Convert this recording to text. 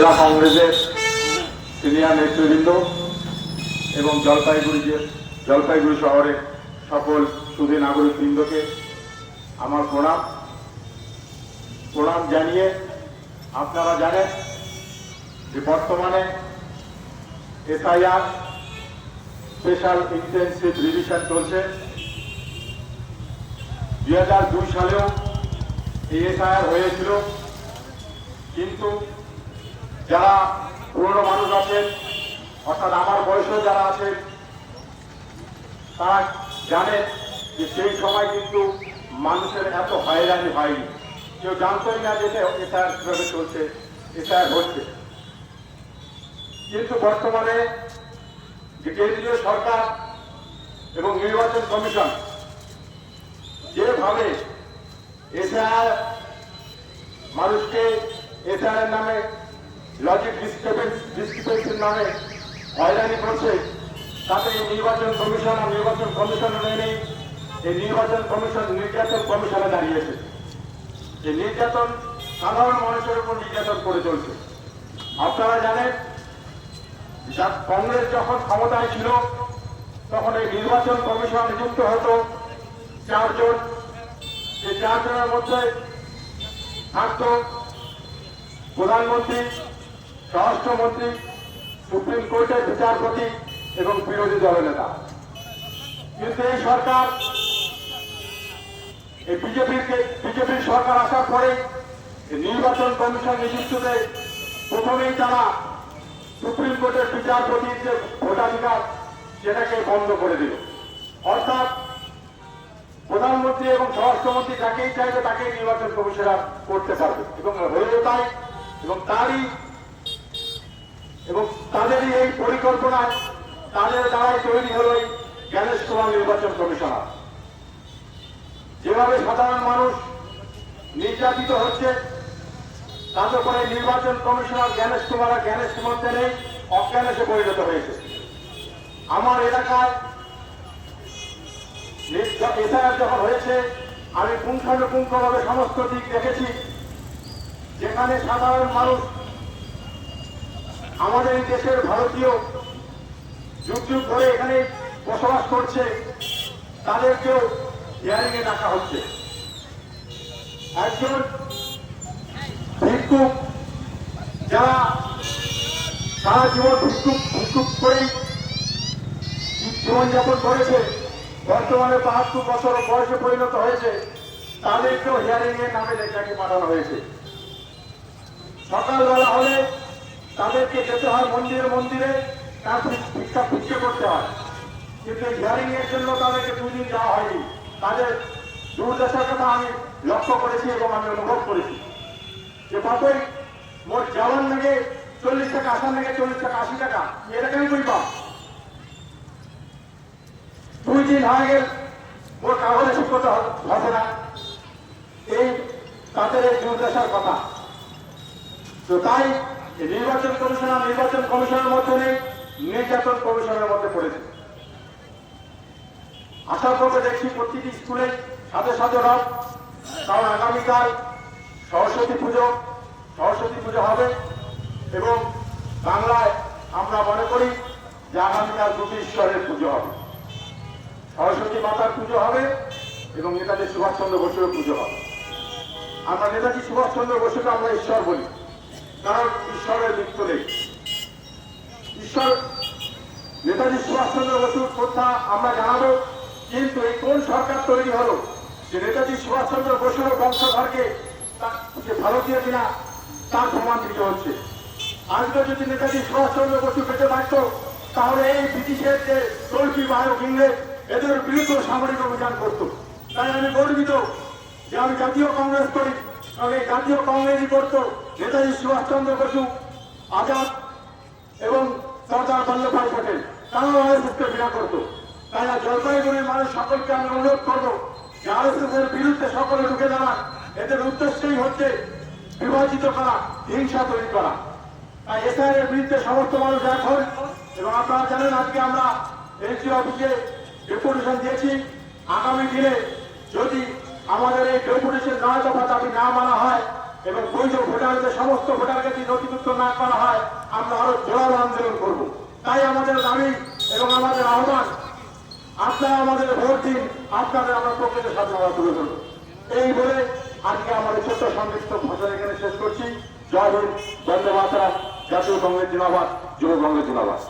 জেলা কংগ্রেসের সিনিয়র নেতৃবৃন্দ এবং জলপাইগুড়ি জলপাইগুড়ি শহরের সকল সুধী নাগরিক বৃন্দকে আমার প্রণাম। প্রণাম জানিয়ে আপনারা জানেন যে বর্তমানে এসআইআর স্পেশাল ইন্টেন্সিভ রিভিশন চলছে। দুই হাজার দুই সালেও এই এসআইআর হয়েছিল, কিন্তু যারা পুরনো মানুষ আছেন, অর্থাৎ আমার বয়সেও যারা আছেন, তারা জানেন যে সেই সময় কিন্তু মানুষের এত হয়রানি হয়নি। কেউ জানতোই না যে এসআইআর কীভাবে চলছে এসআইআর হচ্ছে। কিন্তু বর্তমানে যে কেন্দ্রীয় সরকার এবং নির্বাচন কমিশন যেভাবে এসআইআর মানুষকে এসআইআর নামে লজিক ডিসক্রিপেন্সির নামে হয়রানি করছে। তাতে এই নির্বাচন কমিশন আর নির্বাচন কমিশন নেই। এই নির্বাচন কমিশন নির্যাতন কমিশনে দাঁড়িয়েছে। এই নির্যাতন সাধারণ মানুষের উপর নির্যাতন করে চলছে। আপনারা জানেন কংগ্রেস যখন ক্ষমতায় ছিল, তখন এই নির্বাচন কমিশন নিযুক্ত হতো চারজন। এই চারজনের মধ্যে থাকতো প্রধানমন্ত্রী স্বরাষ্ট্রমন্ত্রী, সুপ্রিম কোর্টের বিচারপতি এবং বিরোধী দলনেতা কিন্তু এই সরকার, এই বিজেপির বিজেপির সরকার আসার পরে নির্বাচন কমিশন নিযুক্ততে প্রথমেই তারা সুপ্রিম কোর্টের বিচারপতির যে ভোটাধিকার, সেটাকে বন্ধ করে দিল। অর্থাৎ প্রধানমন্ত্রী এবং স্বরাষ্ট্রমন্ত্রী যাকেই চাইবে তাকেই নির্বাচন কমিশনার করতে পারবে। এবং হয়েও তাই, এবং তারই এবং তাদেরই এই পরিকল্পনায় তাদের দ্বারাই তৈরি হলো এই জ্ঞানেশ কুমার নির্বাচন কমিশনার যেভাবে সাধারণ মানুষ নির্যাতিত হচ্ছে, তাতে করে নির্বাচন কমিশনার জ্ঞানেশ কুমার আর জ্ঞানেশ কুমার নেই অজ্ঞানেশে পরিণত হয়েছে। আমার এলাকায় এসআইআর যখন হয়েছে, আমি পুঙ্খানুপুঙ্খভাবে সমস্ত দিক দেখেছি, যেখানে সাধারণ মানুষ আমাদের দেশের ভারতীয় যুগ যুগ ধরে এখানে বসবাস করছে, তাদেরকেও হিয়ারিং এ ডাকা হচ্ছে। একজন ভিক্ষুক যারা সারা জীবন ভিক্ষুক ভিক্ষুক করেই জীবনযাপন করেছে, বর্তমানে বাহাত্তর বছর বয়সে পরিণত হয়েছে, তাদেরকেও হিয়ারিং এর নামে লেখাকে পাঠানো হয়েছে। সকালবেলা হলে তাদেরকে যেতে হয় মন্দিরে মন্দিরে। তার ভিক্ষা ভিক্ষে করতে হয়। কিন্তু হিয়ারিং এর জন্য তাদেরকে দুই দিন যাওয়া হয়নি। তাদের দুর্দশার কথা আমি লক্ষ্য করেছি এবং আমি অনুভব করেছি। যে কতই মোট যাওয়ার লাগে চল্লিশ টাকা আসার লাগে চল্লিশ টাকা, আশি টাকা কই পাও দুই দিন হয়ে গেল, মোর কাগজে শিক্ষত হবে না। এই তাদের এই দুর্দশার কথা। তো তাই এই নির্বাচন কমিশনার, নির্বাচন কমিশনের মধ্যে নেই, নির্যাতন কমিশনের মধ্যে পড়েছে। আসার পরে দেখছি প্রতিটি স্কুলে সাথে সাথে রব কারণ আগামীকাল সরস্বতী পুজো সরস্বতী পুজো হবে এবং বাংলায় আমরা মনে করি যে আগামীকাল দুটি ঈশ্বরের পুজো হবে। সরস্বতী মাতার পুজো হবে এবং নেতাজি সুভাষচন্দ্র বসুর পুজো হবে। আমরা নেতাজি সুভাষচন্দ্র বসুকে আমরা ঈশ্বর বলি। কারণ ঈশ্বরের মৃত্যু নেই ঈশ্বর, নেতাজি সুভাষচন্দ্র বসুর কথা আমরা জানাব, কিন্তু এই কোন সরকার তৈরি হলো? যে নেতাজি সুভাষচন্দ্র বসুর বংশধরকে যে ভারতীয় কিনা, তার প্রমাণ দিতে হচ্ছে। আজকে যদি নেতাজি সুভাষচন্দ্র বসু পেতে পারত, তাহলে এই ব্রিটিশের যে তল্পি বায়ক ইংরেজ, এদের বিরুদ্ধে সামরিক অভিযান করত। তাই আমি গর্বিত যে আমি জাতীয় কংগ্রেস করি। এই জাতীয় কংগ্রেসই করত নেতাজি সুভাষচন্দ্র বসু, আজাদ এবং সর্দার বল্লভভাই পটেল, তারাও আরএসএসকে ঘৃণা করতো। তাই জলপাইগুড়ির মানুষ সকলকে আমরা অনুরোধ করব, যে আরএসএস এর বিরুদ্ধে সকলে ঢুকে দাঁড়ান। এদের উদ্দেশ্যই হচ্ছে বিভাজিত করা, হিংসা তৈরি করা। তাই এসআইআর এর বিরুদ্ধে সমস্ত মানুষ এক হন এবং আপনারা জানেন আজকে আমরা এনসি অফিসে ডেপুটেশন দিয়েছি। আগামী দিনে যদি আমাদের এই ডেপুটেশন নয় দফা দাবি না মানা হয় এবং বৈধ ভোটারদের সমস্ত ভোটারকে যদি নথিভুক্ত না করা হয়, আমরা আরও জোরালো আন্দোলন করব। তাই আমাদের দাবি এবং আমাদের আহ্বান, আপনারা আমাদের ভোট দিন, আপনাদের আমরা প্রকৃত স্বাধীনতা তুলে ধরব এই বলে আজকে আমাদের ছোট্ট সংক্ষিপ্ত ভাষণ এখানে শেষ করছি। জয় হিন্দ, বন্দে মাতরম, জাতীয় কংগ্রেস জিন্দাবাদ, যুব কংগ্রেস জিন্দাবাদ।